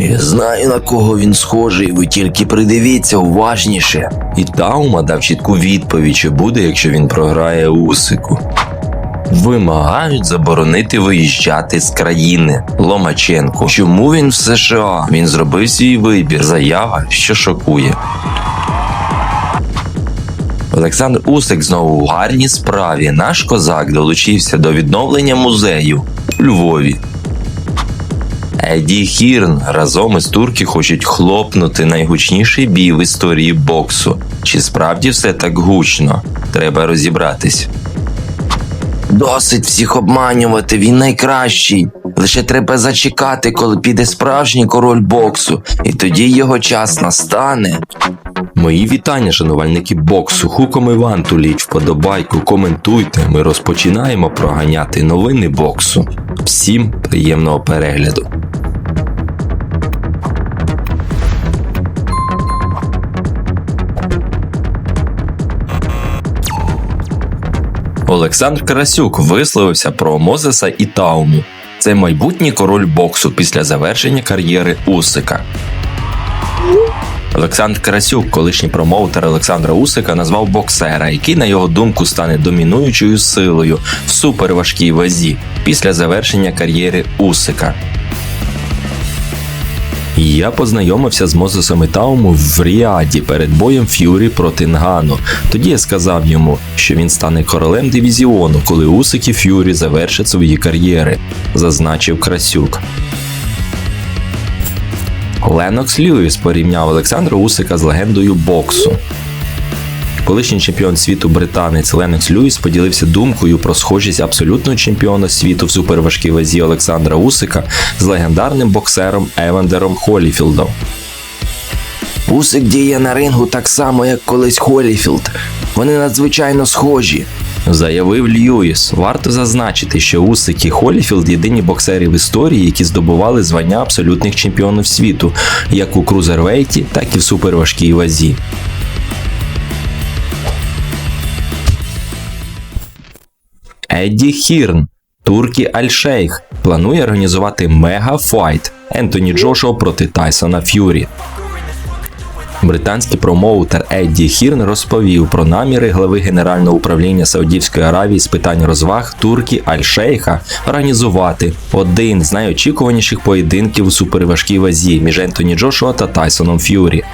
Я знаю на кого він схожий, ви тільки придивіться уважніше. І Таума дав чітку відповідь, що буде, якщо він програє Усику. Вимагають заборонити виїжджати з країни Ломаченко. Чому він в США? Він зробив свій вибір. Заява, що шокує. Олександр Усик знову у гарній справі. Наш козак долучився до відновлення музею у Львові. Еді Хірн разом із турки хочуть хлопнути найгучніший бій в історії боксу. Чи справді все так гучно? Треба розібратись. Досить всіх обманювати, він найкращий. Лише треба зачекати, коли піде справжній король боксу, і тоді його час настане. Мої вітання, шанувальники боксу. Хуком Іван туліть вподобайку, коментуйте. Ми розпочинаємо проганяти новини боксу. Всім приємного перегляду. Олександр Карасюк висловився про Мозеса і Тауму. Це майбутній король боксу після завершення кар'єри Усика. Олександр Карасюк, колишній промоутер Олександра Усика, назвав боксера, який, на його думку, стане домінуючою силою в суперважкій вазі після завершення кар'єри Усика. Я познайомився з Мозесом і Тауму в Ріаді перед боєм Ф'юрі проти Нгану. Тоді я сказав йому, що він стане королем дивізіону, коли Усик Ф'юрі завершать свої кар'єри, зазначив Красюк. Ленокс Льюіс порівняв Олександра Усика з легендою боксу. Колишній чемпіон світу британець Ленокс Льюіс поділився думкою про схожість абсолютного чемпіона світу в суперважкій вазі Олександра Усика з легендарним боксером Евандером Холіфілдом. Усик діє на рингу так само, як колись Холіфілд. Вони надзвичайно схожі. Заявив Льюіс. Варто зазначити, що Усик і Холіфілд єдині боксери в історії, які здобували звання абсолютних чемпіонів світу, як у крузервейті, так і в суперважкій вазі. Едді Хірн, Туркі Альшейх планує організувати мегафайт Ентоні Джошуа проти Тайсона Ф'юрі. Британський промоутер Едді Хірн розповів про наміри глави Генерального управління Саудівської Аравії з питань розваг Туркі Аль-Шейха організувати один з найочікуваніших поєдинків у суперважкій вазі між Ентоні Джошуа та Тайсоном Ф'юрі.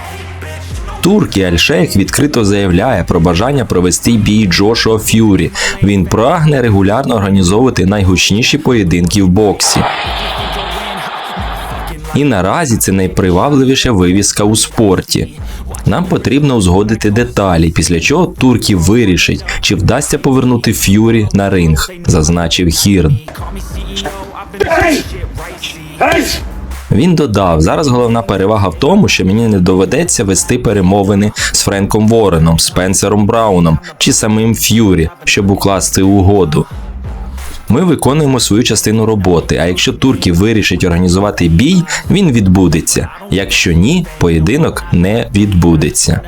Туркі Аль-Шейх відкрито заявляє про бажання провести бій Джошуа Ф'юрі. Він прагне регулярно організовувати найгучніші поєдинки в боксі. І наразі це найпривабливіша вивіска у спорті. Нам потрібно узгодити деталі, після чого турки вирішать, чи вдасться повернути Ф'юрі на ринг, зазначив Хірн. Він додав: зараз головна перевага в тому, що мені не доведеться вести перемовини з Френком Вореном, Спенсером Брауном чи самим Ф'юрі, щоб укласти угоду. Ми виконуємо свою частину роботи. А якщо турки вирішать організувати бій, він відбудеться. Якщо ні, поєдинок не відбудеться.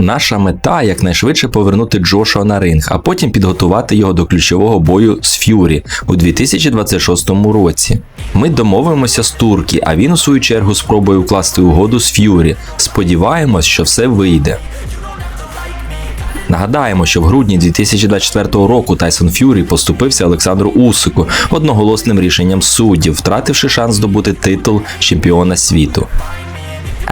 Наша мета якнайшвидше повернути Джошуа на ринг, а потім підготувати його до ключового бою з Ф'юрі у 2026 році. Ми домовимося з турки, а він у свою чергу спробує укласти угоду з Ф'юрі. Сподіваємось, що все вийде. Нагадаємо, що в грудні 2024 року Тайсон Ф'юрі поступився Олександру Усику одноголосним рішенням суддів, втративши шанс здобути титул чемпіона світу.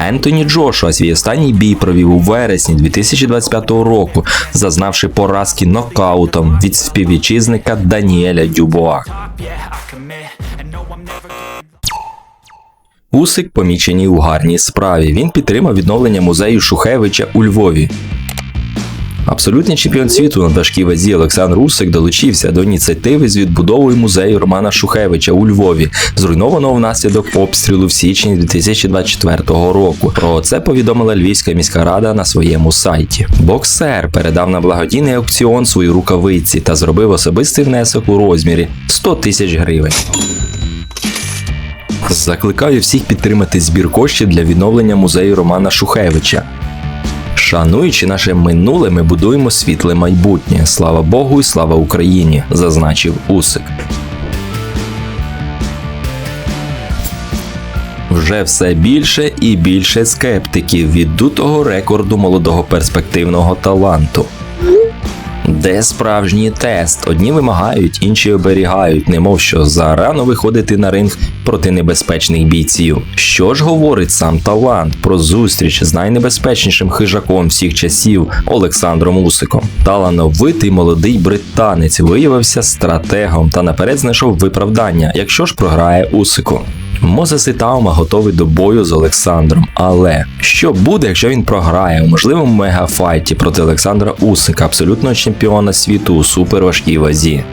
Ентоні Джошуа свій останній бій провів у вересні 2025 року, зазнавши поразки нокаутом від співвітчизника Даніеля Дюбоа. Усик помічений у гарній справі. Він підтримав відновлення музею Шухевича у Львові. Абсолютний чемпіон світу на важкій вазі Олександр Усик долучився до ініціативи з відбудовою музею Романа Шухевича у Львові, зруйнованого внаслідок обстрілу в січні 2024 року. Про це повідомила Львівська міська рада на своєму сайті. Боксер передав на благодійний аукціон свої рукавиці та зробив особистий внесок у розмірі 100 тисяч гривень. Закликаю всіх підтримати збір коштів для відновлення музею Романа Шухевича. Шануючи наше минуле, ми будуємо світле майбутнє. Слава Богу і слава Україні, зазначив Усик. Вже все більше і більше скептиків від дутого рекорду молодого перспективного таланту. Де справжній тест? Одні вимагають, інші оберігають, немов що зарано виходити на ринг проти небезпечних бійців. Що ж говорить сам талант про зустріч з найнебезпечнішим хижаком всіх часів Олександром Усиком? Талановитий молодий британець виявився стратегом та наперед знайшов виправдання, якщо ж програє Усику. Мозес і Таума готовий до бою з Олександром. Але що буде, якщо він програє у можливому мегафайті проти Олександра Усика, абсолютного чемпіона світу у суперважкій вазі?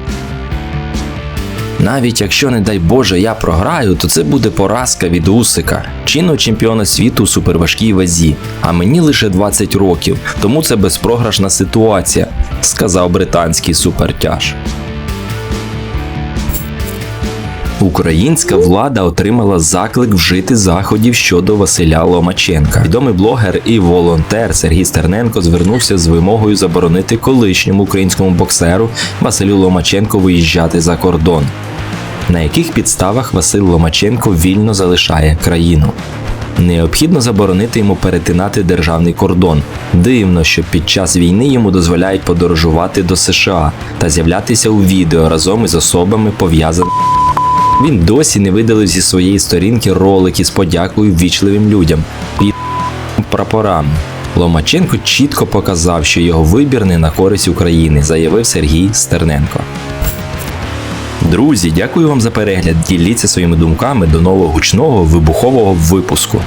Навіть якщо, не дай Боже, я програю, то це буде поразка від Усика, чинного чемпіона світу у суперважкій вазі. А мені лише 20 років, тому це безпрограшна ситуація, сказав британський супертяж. Українська влада отримала заклик вжити заходів щодо Василя Ломаченка. Відомий блогер і волонтер Сергій Стерненко звернувся з вимогою заборонити колишньому українському боксеру Василю Ломаченку виїжджати за кордон. На яких підставах Василь Ломаченко вільно залишає країну? Необхідно заборонити йому перетинати державний кордон. Дивно, що під час війни йому дозволяють подорожувати до США та з'являтися у відео разом із особами пов'язаними. Він досі не видалив зі своєї сторінки ролики з подякою ввічливим людям під прапорам. Ломаченко чітко показав, що його вибір не на користь України, заявив Сергій Стерненко. Друзі, дякую вам за перегляд. Діліться своїми думками до нового гучного вибухового випуску.